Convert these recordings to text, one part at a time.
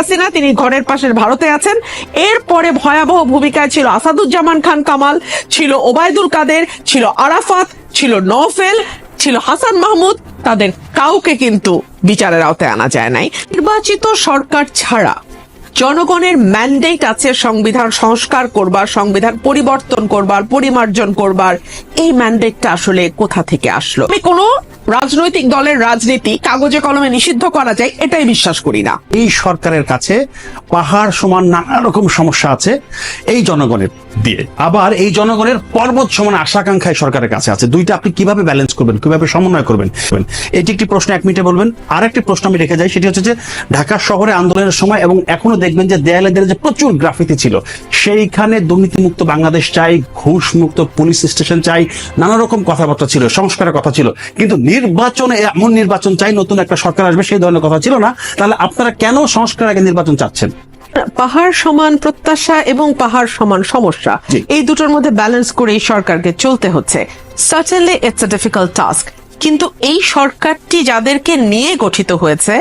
হাসিনা, তিনি ঘরের পাশের ভারতে আছেন। এরপরে ভয়াবহ ভূমিকায় ছিল আসাদুজ্জামান খান কামাল, ছিল ওবায়দুল কাদের, ছিল আরাফাত, ছিল নফেল ছিল হাসান মাহমুদ। তাদের কাউকে কিন্তু বিচারের আওতায় আনা যায় নাই। নির্বাচিত সরকার ছাড়া জনগণের ম্যান্ডেট আছে সংবিধান সংস্কার করবার, সংবিধান পরিবর্তন করবার, পরিমার্জন করবার। এই ম্যান্ডেটটা আসলে কোথা থেকে আসলো? আমি কোনো রাজনৈতিক দলের রাজনীতি কাগজে কলমে নিষিদ্ধ করা যায়, এটাই বিশ্বাস করি না। এই সরকারের কাছে পাহাড় সমান নানা রকম সমস্যা আছে, এই জনগণের। দিয়ে। আবার এই জনগণের পর্বত সমান আশা আশাকাঙ্ক্ষায় সরকারের কাছে আছে। দুইটা আপনি কীভাবে ব্যালেন্স করবেন, কীভাবে সমন্বয় করবেন? এটি একটি প্রশ্ন, এক মিনিটে বলবেন। আর একটি প্রশ্ন আমি রেখে যাই, সেটি হচ্ছে যে ঢাকা শহরে আন্দোলনের সময় এবং এখনও দেখবেন যে দেয়ালে দেয়ালে যে প্রচুর গ্রাফিতি ছিল, সেইখানে দুর্নীতিমুক্ত বাংলাদেশ চাই ঘুষ মুক্ত পুলিশ স্টেশন চাই নানা রকম কথাবার্তা ছিল, সংস্কারের কথা ছিল। কিন্তু নির্বাচনে এমন নির্বাচন চাই, নতুন একটা সরকার আসবে, সেই ধরনের কথা ছিল না। তাহলে আপনারা কেন সংস্কার আগে নির্বাচন চাচ্ছেন? পাহাড় সমান প্রত্যাশা এবং পাহাড় সমান সমস্যা। এই দুটোর মধ্যে ব্যালেন্স করে এই সরকারকে চলতে হচ্ছে। Certainly it's a difficult task কিন্তু এই সরকারটি যাদেরকে নিয়ে গঠিত হয়েছে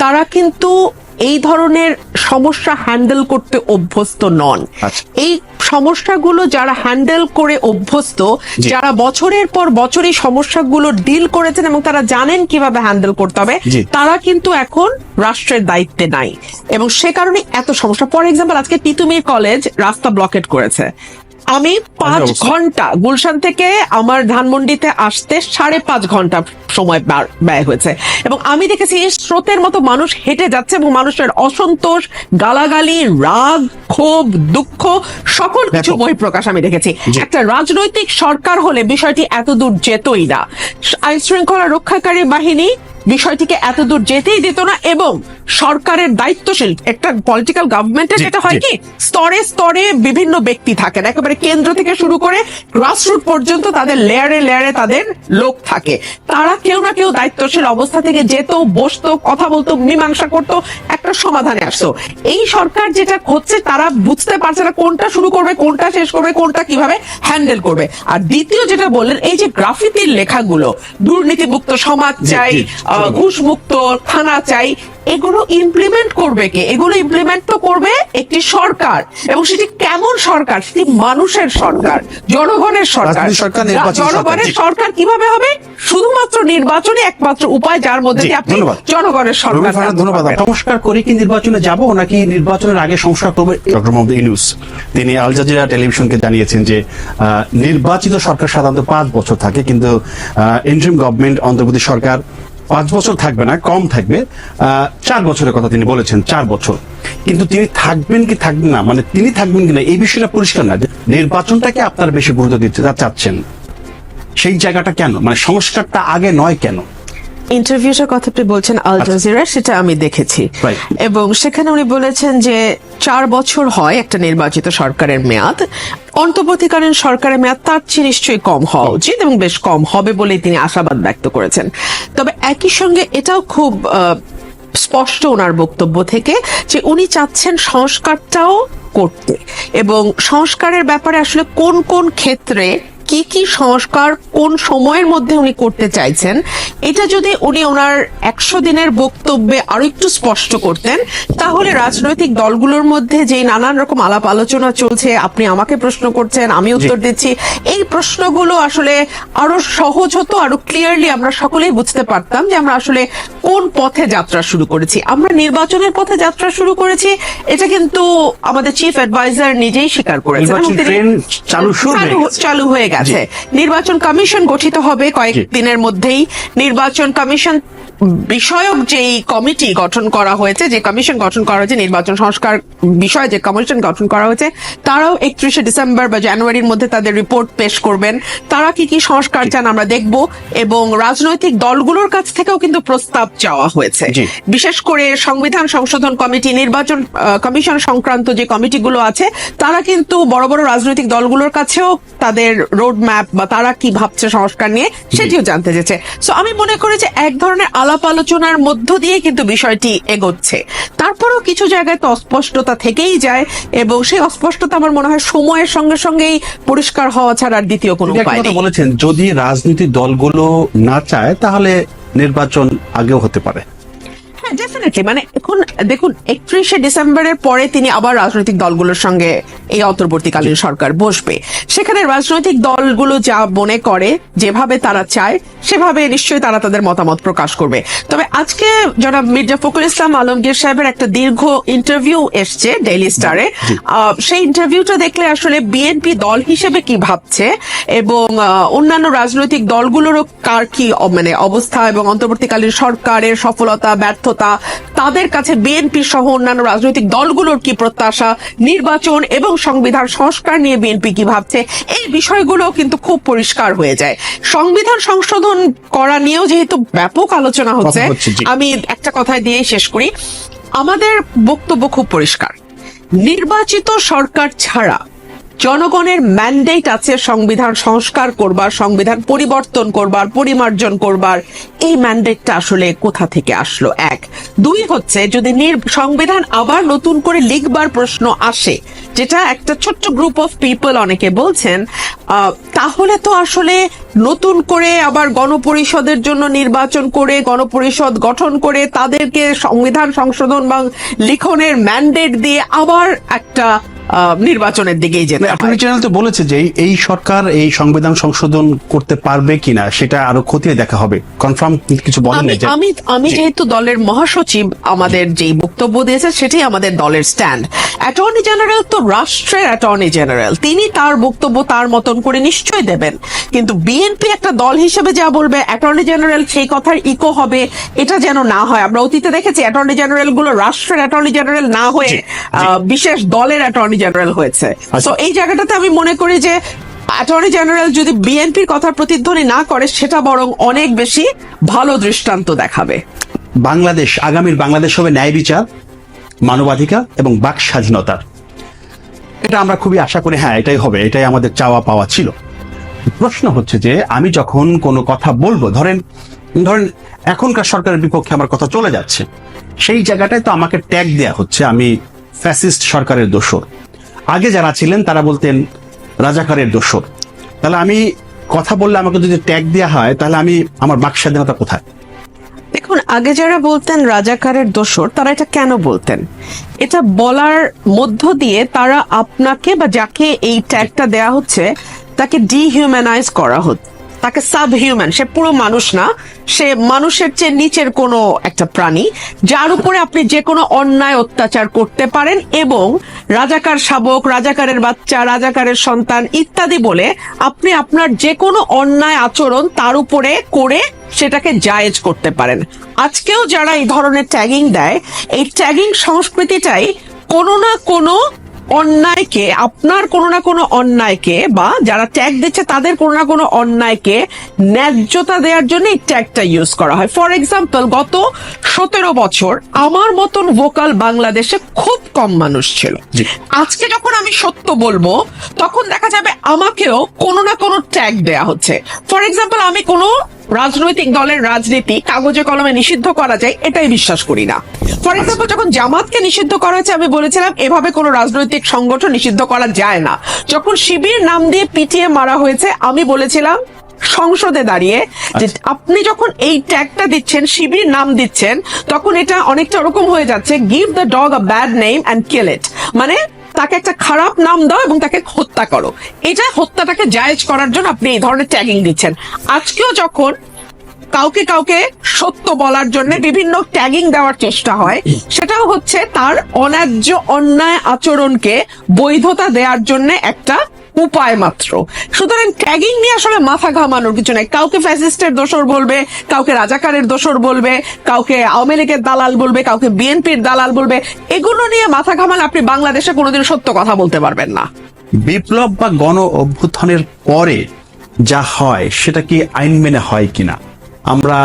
তারা কিন্তু এই ধরনের সমস্যা হ্যান্ডেল করতে অভ্যস্ত নন। আচ্ছা। এই সমস্যাগুলো যারা হ্যান্ডেল করে অভ্যস্ত যারা বছরের পর বছর এই সমস্যাগুলো ডিল করেছেন এবং তারা জানেন কীভাবে হ্যান্ডেল করতে হবে তারা কিন্তু এখন রাষ্ট্রের দায়িত্বে নাই। এবং সে কারণে এত সমস্যা। ফর এক্সাম্পল আজকে তিতুমির কলেজ রাস্তা ব্লকেট করেছে। আমি পাঁচ ঘণ্টা গুলশান থেকে আমার ধানমন্ডিতে আসতে সাড়ে পাঁচ ঘণ্টা সময় ব্যয় হয়েছে। এবং আমি দেখেছি স্রোতের মতো মানুষ হেঁটে যাচ্ছে এবং মানুষের অসন্তোষ গালাগালি রাগ ক্ষোভ দুঃখ সকল কিছু। বহিঃপ্রকাশ আমি দেখেছি। একটা রাজনৈতিক সরকার হলে বিষয়টি এত দূর যেতই না। আইন শৃঙ্খলা রক্ষাকারী বাহিনী বিষয়টিকে এত দূর যেতেই দিত না এবং সরকারের দায়িত্বশীল। একটা পলিটিক্যাল গভর্নমেন্টের যেটা হয় কি স্তরে স্তরে বিভিন্ন ব্যক্তি থাকেন। একেবারে কেন্দ্র থেকে শুরু করে গ্রাসরুট পর্যন্ত তাদের লেয়ারে লেয়ারে তাদের লোক থাকে। তারা কেউ না কেউ দায়িত্বশীল অবস্থা থেকে যেত বসতো কথা বলতো মীমাংসা করতো একটা সমাধানে আসতো। এই সরকার যেটা হচ্ছে তারা বুঝতে পারছে না কোনটা শুরু করবে কোনটা শেষ করবে কোনটা কীভাবে হ্যান্ডেল করবে। আর দ্বিতীয় যেটা বললেন এই যে গ্রাফিতির লেখাগুলো দুর্নীতিমুক্ত সমাজ চাই ঘুষ মুক্ত থানা চাই এগুলো ইমপ্লিমেন্ট করবে কে? এগুলো ইমপ্লিমেন্ট তো করবে একটি সরকার। এবং সেটি কেমন সরকার? সেটি মানুষের সরকার জনগণের সরকার। জনগণের সরকার কীভাবে হবে? শুধুমাত্র নির্বাচনই একমাত্র উপায় যার মধ্যে আপনি জনগণের সরকার ধন্যবাদ সংস্কার করে কি নির্বাচনে যাব নাকি নির্বাচনের আগে সংস্কার করবে? ডক্টর মোহাম্মদ ইউনুস তিনি আল জাজিরা টেলিভিশনকে জানিয়েছেন যে আহ, নির্বাচিত সরকার সাধারণত পাঁচ বছর থাকে কিন্তু ইন্টারিম গভর্নমেন্ট অন্তর্বর্তী সরকার পাঁচ বছর থাকবে না কম থাকবে। চার বছরের কথা তিনি বলেছেন চার বছর। কিন্তু তিনি থাকবেন কি থাকবেন না? মানে তিনি থাকবেন কিনা এই বিষয়টা পরিষ্কার না। নির্বাচনটাকে আপনারা বেশি গুরুত্ব দিতে চাচ্ছেন। সেই জায়গাটা কেন? মানে সংস্কারটা আগে নয় কেন? ইন্টারভিউটার কথা আপনি বলছেন আল জাজিরা সেটা আমি দেখেছি। আচ্ছা। এবং সেখানে উনি বলেছেন যে চার বছর হয় একটা নির্বাচিত সরকারের মেয়াদ। অন্তর্বর্তীকালীন সরকারের মেয়াদ তার চেয়ে নিশ্চয়ই কম হওয়া উচিত এবং বেশ কম হবে বলেই তিনি আশাবাদ ব্যক্ত করেছেন। তবে একই সঙ্গে এটাও খুব স্পষ্ট ওনার বক্তব্য থেকে যে উনি চাচ্ছেন সংস্কারটাও করতে। এবং সংস্কারের ব্যাপারে আসলে কোন কোন ক্ষেত্রে কি কি সংস্কার কোন সময়ের মধ্যে উনি করতে চাইছেন এটা যদি উনি ওনার একশো দিনের বক্তব্যে আরও একটু স্পষ্ট করতেন তাহলে রাজনৈতিক দলগুলোর মধ্যে যে নানান রকম আলাপ আলোচনা চলছে আপনি আমাকে প্রশ্ন করছেন আমি উত্তর দিচ্ছি এই প্রশ্নগুলো আসলে আরও সহজ হতো আরও ক্লিয়ারলি আমরা সকলেই বুঝতে পারতাম যে আমরা আসলে কোন পথে যাত্রা শুরু করেছি। আমরা নির্বাচনের পথে যাত্রা শুরু করেছি এটা কিন্তু আমাদের চিফ অ্যাডভাইজার নিজেই স্বীকার করেছেন। চালু হয়ে গেছে। গেছে নির্বাচন কমিশন গঠিত হবে কয়েক জি। দিনের মধ্যেই। নির্বাচন কমিশন বিষয়ক যেই কমিটি গঠন করা হয়েছে যে কমিশন গঠন করা হয়েছে নির্বাচন সংস্কার বিষয়ে যে কমিশন গঠন করা হয়েছে তারাও একত্রিশে ডিসেম্বর বা জানুয়ারির মধ্যে তাদের রিপোর্ট পেশ করবেন। তারা কি কি সংস্কার চান আমরা দেখব এবং রাজনৈতিক দলগুলোর কাছ থেকেও কিন্তু প্রস্তাব চাওয়া হয়েছে। বিশেষ করে সংবিধান সংশোধন কমিটি নির্বাচন কমিশন সংক্রান্ত যে কমিটিগুলো আছে তারা কিন্তু বড় বড় রাজনৈতিক দলগুলোর কাছেও তাদের রোড ম্যাপ বা তারা কি ভাবছে সংস্কার নিয়ে সেটিও জানতে চেয়েছে। সো আমি মনে করি যে এক ধরনের আলাপ আলোচনার মধ্য দিয়ে কিন্তু বিষয়টি এগোচ্ছে। তারপরেও কিছু জায়গায় তো অস্পষ্টতা থেকেই যায় এবং সেই অস্পষ্টতা আমার মনে হয় সময়ের সঙ্গে সঙ্গেই পরিষ্কার হওয়া ছাড়া আর দ্বিতীয় কোনো উপায় নেই। বলেছেন যদি রাজনীতি দলগুলো না চায় তাহলে নির্বাচন আগেও হতে পারে। হ্যাঁ, ডেফিনেটলি মানে এখন দেখুন একত্রিশে ডিসেম্বরের পরে তিনি আবার রাজনৈতিক দলগুলোর সঙ্গে এই অন্তর্বর্তীকালীন সরকার বসবে। সেখানে রাজনৈতিক দলগুলো যা মনে করে যেভাবে তারা চায় সেভাবে নিশ্চয়ই তারা তাদের মতামত প্রকাশ করবে। তবে আজকে জনাব মির্জা ফখরুল ইসলাম আলমগীর সাহেবের একটা দীর্ঘ ইন্টারভিউ এসছে ডেইলি স্টারে। সেই ইন্টারভিউটা দেখলে আসলে বিএনপি দল হিসেবে কি ভাবছে এবং অন্যান্য রাজনৈতিক দলগুলোরও কার কি মানে অবস্থা এবং অন্তর্বর্তীকালীন সরকারের সফলতা ব্যর্থতা তাদের কাছে বিএনপি সহ অন্যান্য রাজনৈতিক দলগুলোর কি প্রত্যাশা নির্বাচন এবং সংবিধান সংস্কার নিয়ে বিএনপি কি ভাবছে? এই বিষয়গুলো কিন্তু খুব পরিষ্কার হয়ে যায়। সংবিধান সংশোধন করা নিয়েও যেহেতু ব্যাপক আলোচনা হচ্ছে কথা। আমি একটা কথাই দিয়ে শেষ করি। আমাদের বক্তব্য খুব পরিষ্কার। নির্বাচিত সরকার ছাড়া জনগণের ম্যান্ডেট আছে সংবিধান সংস্কার করবার, সংবিধান পরিবর্তন করবার, পরিমার্জন করবার। এই ম্যান্ডেটটা আসলে কোথা থেকে আসলো? এক। দুই হচ্ছে, যদি সংবিধান আবার নতুন করে লিখবার প্রশ্ন আসে, যেটা একটা ছোট্ট গ্রুপ অফ পিপল অনেকে বলছেন তাহলে তো আসলে নতুন করে আবার গণপরিষদের জন্য নির্বাচন করে, গণপরিষদ গঠন করে তাদেরকে সংবিধান সংশোধন বা লিখনের ম্যান্ডেট দিয়ে আবার একটা নির্বাচনের দিকেই যেতে অ্যাটর্নি জেনারেল তো বলেছে যে এই- সরকার এই সংবিধান সংশোধন করতে পারবে কিনা সেটা আরও খতিয়ে দেখা হবে। কনফার্ম কিছু বলেন আমি আমি আমি যেহেতু দলের মহাসচিব আমাদের যেই বক্তব্য দিয়েছে সেটাই আমাদের দলের স্ট্যান্ড অ্যাটর্নি জেনারেল তো রাষ্ট্রের অ্যাটর্নি জেনারেল তিনি তার বক্তব্য তার মতন করে নিশ্চয়ই দেবেন। কিন্তু বিএনপি একটা দল হিসেবে যা বলবে অ্যাটর্নি জেনারেল সেই কথার ইকো হবে এটা যেন না হয়। আমরা অতীতে দেখেছি অ্যাটর্নি জেনারেলগুলো রাষ্ট্রের অ্যাটর্নি জেনারেল না হয়ে বিশেষ দলের অ্যাটর্নি জেনারেল হয়েছে। আচ্ছা। তো এই জায়গাটাতে আমি মনে করি যে অ্যাটর্নি জেনারেল যদি বিএনপির কথা প্রতিধ্বনি না করে সেটা বরং অনেক বেশি ভালো দৃষ্টান্ত দেখাবে। বাংলাদেশ আগামীর বাংলাদেশ হবে ন্যায় বিচার মানবাধিকার এবং বাক স্বাধীনতার। এটা আমরা খুবই আশা করি হ্যাঁ এটাই হবে এটাই আমাদের চাওয়া পাওয়া ছিল। প্রশ্ন হচ্ছে যে আমি যখন কোনো কথা বলব ধরেন ধরেন এখনকার সরকারের বিপক্ষে আমার কথা চলে যাচ্ছে সেই জায়গাটায় তো আমাকে ট্যাগ দেয়া হচ্ছে আমি ফ্যাসিস্ট সরকারের দোষর। আগে যারা ছিলেন, তারা বলতেন রাজাকারের দোষর। তাহলে আমি কথা বললে আমাকে যদি ট্যাগ দেওয়া হয়, তাহলে আমি আমার বাক স্বাধীনতা কোথায়? দেখুন, আগে যারা বলতেন রাজাকারের দোষর, তারা এটা কেন বলতেন? এটা বলার মধ্য দিয়ে তারা আপনাকে বা যাকে এই ট্যাগটা দেয়া হচ্ছে, তাকে ডিহিউম্যানাইজ করা হচ্ছে তাকে সাব হিউম্যান সে পুরো মানুষ না, সে মানুষের চেয়ে নিচের কোনো একটা প্রাণী, যার উপরে আপনি যে কোনো অন্যায় অত্যাচার করতে পারেন এবং রাজাকার শাবক, রাজাকারের বাচ্চা, রাজাকারের সন্তান ইত্যাদি বলে আপনি আপনার যে কোনো অন্যায় আচরণ তার উপরে করে সেটাকে জায়েজ করতে পারেন। আজকেও যারা এই ধরনের ট্যাগিং দেয়, এই ট্যাগিং সংস্কৃতিটাই কোনো না কোনো অন্যায়কে আপনার কোনো না কোনো অন্যায়কে বা যারা ট্যাগ দিচ্ছে তাদের কোনো না কোনো অন্যায়কে ন্যায্যতা দেওয়ার জন্য এই ট্যাগটা ইউজ করা হয়। ফর এক্সাম্পল গত সতেরো বছর আমার মতন ভোকাল বাংলাদেশে খুব কম মানুষ ছিল। আজকে যখন আমি সত্য বলব তখন দেখা যাবে আমাকেও কোনো না কোনো ট্যাগ দেয়া হচ্ছে। ফর এক্সাম্পল আমি কোনো রাজনৈতিক দলের রাজনীতি কাগজে কলমে নিষিদ্ধ করা যায় এটাই বিশ্বাস করি না। ফর এক্সাম্পল যখন জামাতকে নিষিদ্ধ করা হয়েছে আমি বলেছিলাম এভাবে কোনো রাজনৈতিক সংগঠন নিষিদ্ধ করা যায় না। যখন শিবির নাম দিয়ে পিটিয়ে মারা হয়েছে আমি বলেছিলাম সংসদে দাঁড়িয়ে যে আপনি যখন এই ট্যাগটা দিচ্ছেন শিবির নাম দিচ্ছেন তখন এটা অনেকটা ওরকম হয়ে যাচ্ছে give the dog a bad name and kill it মানে তাকে একটা খারাপ নাম দাও এবং তাকে হত্যা করো। এটা হত্যাটাকে জায়েজ করার জন্য আপনি এই ধরনের ট্যাগিং দিচ্ছেন। আজকেও যখন কাউকে কাউকে সত্য বলার জন্য বিভিন্ন ট্যাগিং দেওয়ার চেষ্টা হয়, সেটাও হচ্ছে তার অন্যায্য অন্যায় আচরণকে বৈধতা দেওয়ার জন্য একটা উপায় মাত্র। সুতরাং ট্যাগিং নিয়ে আসলে মাথা ঘামানোর কিছু নাই। কাউকে ফ্যাসিস্টের দোষর বলবে, কাউকে রাজাকারের দোষর বলবে, কাউকে আওয়ামী লীগের দালাল বলবে, কাউকে বিএনপির দালাল বলবে, এগুলো নিয়ে মাথা ঘামালে আপনি বাংলাদেশে কোনোদিন সত্য কথা বলতে পারবেন না। বিপ্লব বা গণ অভ্যুত্থানের পরে যা হয়, সেটা কি আইন মেনে হয় কিনা? আমরা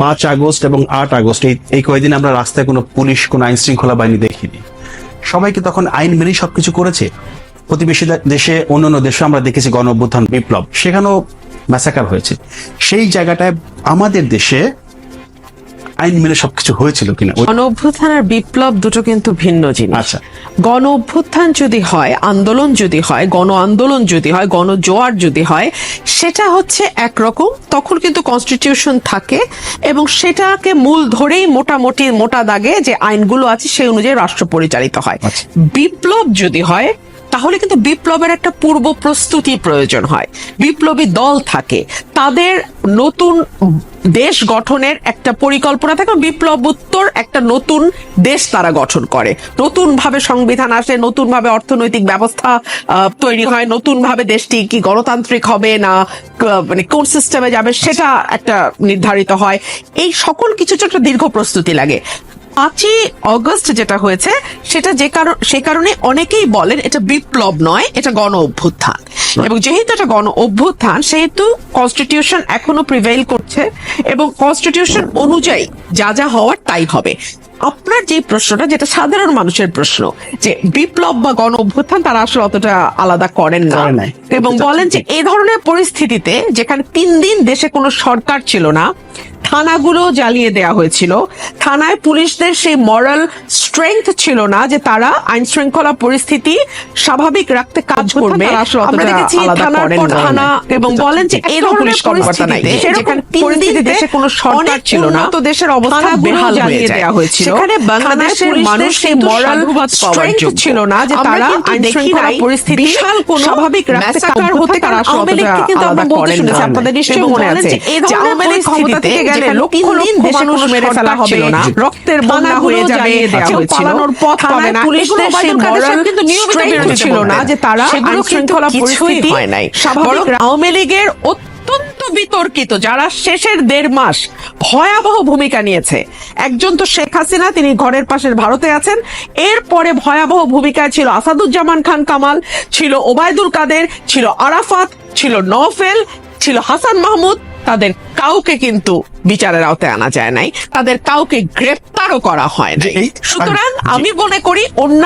পাঁচ আগস্ট এবং আট আগস্ট, এই কয়েকদিন আমরা রাস্তায় কোনো পুলিশ, কোনো আইন শৃঙ্খলা বাহিনী দেখিনি। সবাইকে তখন আইন মেনেই সবকিছু করেছে? প্রতিবেশী দেশে অন্যান্য দেশে আমরা দেখেছি গণ অভ্যুত্থান বিপ্লব। সেখানেও ম্যাসাকার হয়েছে। সেই জায়গাটায় আমাদের দেশে আইন মেনে সবকিছু হয়েছিল কিনা? গণ অভ্যুত্থান আর বিপ্লব দুটো কিন্তু ভিন্ন জিনিস। আচ্ছা। গণ অভ্যুত্থান যদি হয় আন্দোলন যদি হয় গণ আন্দোলন যদি হয় গণ জোয়ার যদি হয় সেটা হচ্ছে একরকম। তখন কিন্তু কনস্টিটিউশন থাকে এবং সেটাকে মূল ধরেই মোটামুটি মোটা দাগে যে আইনগুলো আছে সেই অনুযায়ী রাষ্ট্র পরিচালিত হয়। আচ্ছা। বিপ্লব যদি হয় তাহলে কিন্তু বিপ্লবের একটা পূর্ব প্রস্তুতি প্রয়োজন হয়। বিপ্লবী দল থাকে, তাদের নতুন দেশ গঠনের একটা পরিকল্পনা থাকে এবং বিপ্লবোত্তর একটা নতুন দেশ তারা গঠন করে। নতুন ভাবে সংবিধান আসে নতুন ভাবে অর্থনৈতিক ব্যবস্থা তৈরি হয় নতুন ভাবে দেশটি কি গণতান্ত্রিক হবে না মানে কোন সিস্টেমে যাবে, সেটা একটা নির্ধারিত হয়। এই সকল কিছু একটা দীর্ঘ প্রস্তুতি লাগে। পাঁচই অগস্ট যেটা হয়েছে সেটা যে কারণ সে কারণে অনেকেই বলেন এটা বিপ্লব নয় এটা গণ অভ্যুত্থান। এবং যেহেতু এটা গণ অভ্যুত্থান সেহেতু কনস্টিটিউশন এখনও প্রিভেইল করছে এবং কনস্টিটিউশন অনুযায়ী যা যা হওয়ার তাই হবে। আপনার যে প্রশ্নটা যেটা সাধারণ মানুষের প্রশ্ন যে বিপ্লব বা গণ অভ্যুত্থান তারা আসলে অতটা আলাদা করেন না। এবং বলেন যে এই ধরনের পরিস্থিতিতে যেখানে তিন দিন দেশে কোনো সরকার ছিল না থানাগুলো জ্বালিয়ে দেওয়া হয়েছিল। থানায় পুলিশদের সেই মরাল স্ট্রেংথ ছিল না যে তারা আইন শৃঙ্খলা পরিস্থিতি স্বাভাবিক রাখতে কাজ করবে। আমরা দেখেছি থানার পর থানা এবং বলেন যে এই ধরনের পরিস্থিতিতে যেখানে তিন দিন দেশে কোনো সরকার ছিল না তো দেশের অবস্থা বেহাল হয়ে যায়। সেখানে বাংলাদেশের মানুষ সেই মরাল স্ট্রেংথ ছিল না যে তারা আইন শৃঙ্খলা পরিস্থিতি বিশাল কোনো স্বাভাবিক রাখতে কাজ হতে তারা কিন্তু আমরা বলতে শুনেছি আপনাদের নিশ্চয়ই মনে আছে যে আওয়ামী লীগ ক্ষমতা থেকে গেলে লক্ষ লক্ষ মানুষ মেরে ফেলা হবে রক্তের বন্যা হয়ে যাবে পালানোর পথ পাবে না। পুলিশদের সেই মরাল ছিল না যে তারা হয় নাই। স্বাভাবিক আওয়ামী লীগের অত্যন্ত বিতর্কিত যারা শেষের দেড় মাস ভয়াবহ ভূমিকা নিয়েছে। একজন তো শেখ হাসিনা তিনি ঘরের পাশের ভারতে আছেন। এরপরে ভয়াবহ ভূমিকায় ছিল আসাদুজ্জামান খান কামাল ছিল ওবায়দুল কাদের ছিল আরাফাত ছিল নফেল ছিল হাসান মাহমুদ তাদের কাউকে কিন্তু বিচারের আওতায় আনা যায় নাই। তাদের কাউকে গ্রেপ্তারও করা হয় নাই। সুতরাং আমি মনে করি অন্য